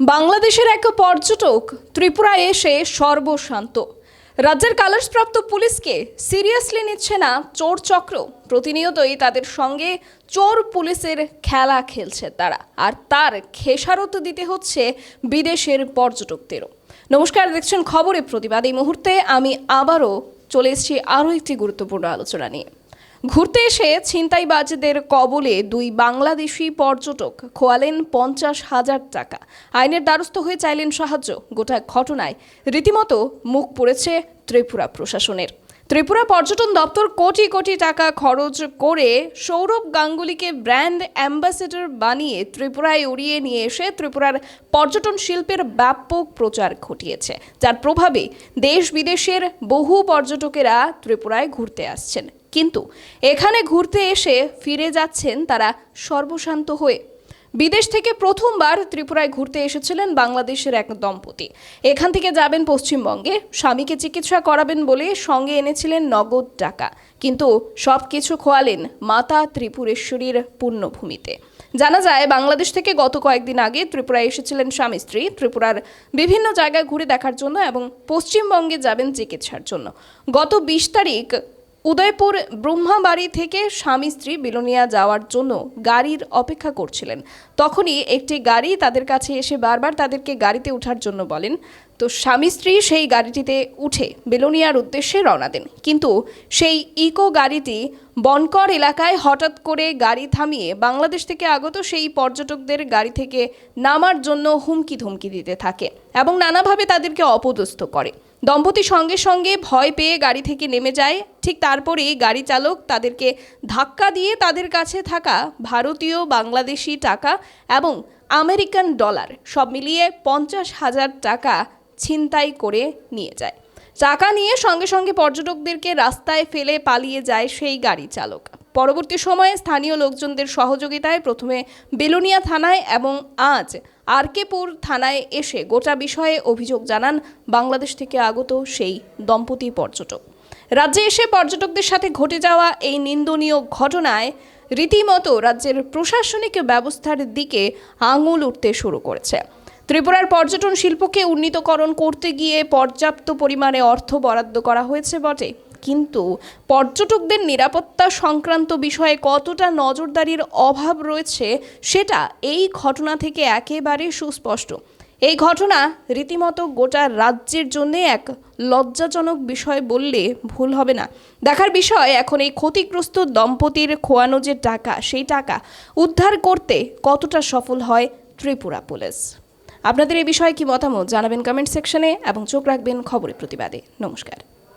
বাংলাদেশের এক পর্যটক ত্রিপুরায় এসে সর্বশান্ত। রাজ্যের কালার্সপ্রাপ্ত পুলিশকে সিরিয়াসলি নিচ্ছে না চোর চক্র। প্রতিনিয়তই তাদের সঙ্গে চোর পুলিশের খেলা খেলছে তারা। আর তার খেসারত দিতে হচ্ছে বিদেশের পর্যটকদেরও। নমস্কার, দেখছেন খবরে প্রতিবাদ। এই মুহূর্তে আমি আবারও চলে এসেছি আরও একটি গুরুত্বপূর্ণ আলোচনা নিয়ে। ঘুরতে এসে ছিনতাইবাজদের কবলে দুই বাংলাদেশি পর্যটক খোয়ালেন পঞ্চাশ হাজার টাকা। আইনের দ্বারস্থ হয়ে চাইলেন সাহায্য। গোটা ঘটনায় রীতিমতো মুখ পড়েছে ত্রিপুরা প্রশাসনের। ত্রিপুরা পর্যটন দপ্তর কোটি কোটি টাকা খরচ করে সৌরভ গাঙ্গুলিকে ব্র্যান্ড অ্যাম্বাসেডর বানিয়ে ত্রিপুরায় উড়িয়ে নিয়ে এসে ত্রিপুরার পর্যটন শিল্পের ব্যাপক প্রচার ঘটিয়েছে। যার প্রভাবে দেশ বিদেশের বহু পর্যটকেরা ত্রিপুরায় ঘুরতে আসছেন। কিন্তু এখানে ঘুরতে এসে ফিরে যাচ্ছেন তারা সর্বশান্ত হয়ে। বিদেশ থেকে প্রথমবার ত্রিপুরায় ঘুরতে এসেছিলেন বাংলাদেশের এক দম্পতি। এখান থেকে যাবেন পশ্চিমবঙ্গে। স্বামীকে চিকিৎসা করাবেন বলে সঙ্গে এনেছিলেন নগদ টাকা। কিন্তু সব কিছু খোয়ালেন মাতা ত্রিপুরেশ্বরীর পুণ্যভূমিতে জানা যায়, বাংলাদেশ থেকে গত কয়েকদিন আগে ত্রিপুরায় এসেছিলেন স্বামী স্ত্রী। ত্রিপুরার বিভিন্ন জায়গায় ঘুরে দেখার জন্য এবং পশ্চিমবঙ্গে যাবেন চিকিৎসার জন্য। গত বিশ তারিখ উদয়পুর ব্রহ্মাবাড়ি থেকে স্বামী স্ত্রী বিলোনিয়া যাওয়ার জন্য গাড়ির অপেক্ষা করছিলেন। তখনই একটি গাড়ি তাদের কাছে এসে বারবার তাদেরকে গাড়িতে ওঠার জন্য বলেন। তো স্বামী স্ত্রী সেই গাড়িটিতে উঠে বেলোনিয়ার উদ্দেশ্যে রওনা দেন। কিন্তু সেই ইকো গাড়িটি বনকর এলাকায় হঠাৎ করে গাড়ি থামিয়ে বাংলাদেশ থেকে আগত সেই পর্যটকদের গাড়ি থেকে নামার জন্য হুমকি ধুমকি দিতে থাকে এবং নানাভাবে তাদেরকে অপদস্থ করে। দম্পতি সঙ্গে সঙ্গে ভয় পেয়ে গাড়ি থেকে নেমে যায়। ঠিক তারপরেই গাড়ি চালক তাদেরকে ধাক্কা দিয়ে তাদের কাছে থাকা ভারতীয়, বাংলাদেশি টাকা এবং আমেরিকান ডলার সব মিলিয়ে পঞ্চাশ হাজার টাকা ছিনতাই করে নিয়ে যায়। টাকা নিয়ে সঙ্গে সঙ্গে পর্যটকদেরকে রাস্তায় ফেলে পালিয়ে যায় সেই গাড়ি চালক। পরবর্তী সময়ে স্থানীয় লোকজনদের সহযোগিতায় প্রথমে বেলুনিয়া থানায় এবং আজ আরকেপুর থানায় এসে গোটা বিষয়ে অভিযোগ জানান বাংলাদেশ থেকে আগত সেই দম্পতি পর্যটক। রাজ্যে এসে পর্যটকদের সাথে ঘটে যাওয়া এই নিন্দনীয় ঘটনায় রীতিমতো রাজ্যের প্রশাসনিক ব্যবস্থার দিকে আঙুল উঠতে শুরু করেছে। ত্রিপুরার পর্যটন শিল্পকে উন্নীতকরণ করতে গিয়ে পর্যাপ্ত পরিমাণে অর্থ বরাদ্দ করা হয়েছে বটে। কিন্তু পর্যটকদের নিরাপত্তা সংক্রান্ত বিষয়ে কতটা নজরদারির অভাব রয়েছে সেটা এই ঘটনা থেকে একেবারে সুস্পষ্ট। এই ঘটনা রীতিমতো গোটা রাজ্যের জন্য এক লজ্জাজনক বিষয় বললে ভুল হবে না। দেখার বিষয়, এখন এই ক্ষতিগ্রস্ত দম্পতির খোয়ানো যে টাকা, সেই টাকা উদ্ধার করতে কতটা সফল হয় ত্রিপুরা পুলিশ। আপনাদের এই বিষয়ে কি মতামত জানাবেন কমেন্ট সেকশনে এবং চোখ রাখবেন খবরের প্রতিবাদে। নমস্কার।